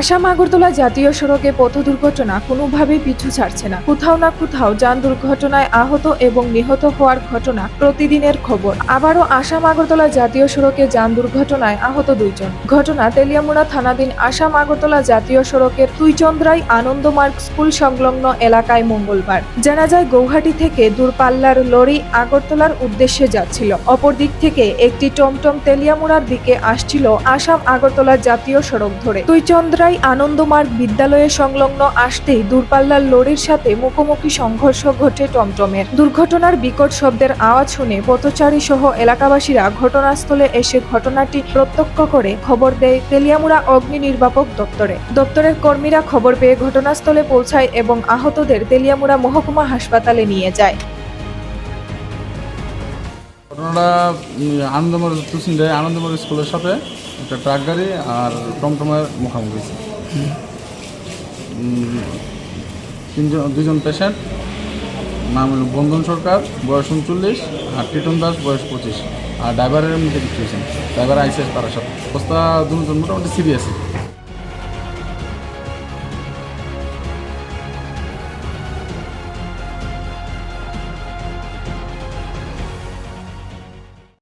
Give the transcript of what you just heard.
আসাম আগরতলা জাতীয় সড়কে পথ দুর্ঘটনা কোনোভাবেই পিছু ছাড়ছে না। কোথাও না কোথাও যান দুর্ঘটনায় আহত এবং নিহত হওয়ার ঘটনা প্রতিদিনের খবর। আবারও আসাম আগরতলা জাতীয় সড়কে যান দুর্ঘটনায় আহত দুইজন। ঘটনা তেলিয়ামুড়া থানাধীন আসাম আগরতলা জাতীয় সড়কের তুইচন্দ্রাই আনন্দমার্গ স্কুল সংলগ্ন এলাকায় মঙ্গলবার। জানা যায়, গৌহাটি থেকে দূরপাল্লার লরি আগরতলার উদ্দেশ্যে যাচ্ছিল। অপর দিক থেকে একটি টমটম তেলিয়ামুড়ার দিকে আসছিল আসাম আগরতলা জাতীয় সড়ক ধরে। তুইচন্দ্রাই আনন্দমার্গ বিদ্যালয়ের সংলগ্ন আসতেই দূরপাল্লার লরির সাথে মুখোমুখি সংঘর্ষ ঘটে টমটমের। দুর্ঘটনার বিকট শব্দের আওয়াজ শুনে পথচারী সহ এলাকাবাসীরা ঘটনাস্থলে এসে ঘটনাটি প্রত্যক্ষ করে খবর দেয় তেলিয়ামুড়া অগ্নি নির্বাপক দপ্তরে। দপ্তরের কর্মীরা খবর পেয়ে ঘটনাস্থলে পৌঁছায় এবং আহতদের তেলিয়ামুড়া মহকুমা হাসপাতালে নিয়ে যায়। ঘটনাটা আনন্দমোড় তুসিন্ডে আনন্দমোড় স্কুলের সাথে একটা ট্রাক গাড়ি আর টমটমের মুখোমুখি। তিনজন দুজন পেশেন্ট, নাম হলো বন্ধন সরকার, বয়স উনচল্লিশ আর টিটন দাস, বয়স পঁচিশ। আর ড্রাইভারের মধ্যে কিছু ড্রাইভার আইসে তার সাথে। অবস্থা দুজন মোটামুটি সিরিয়াস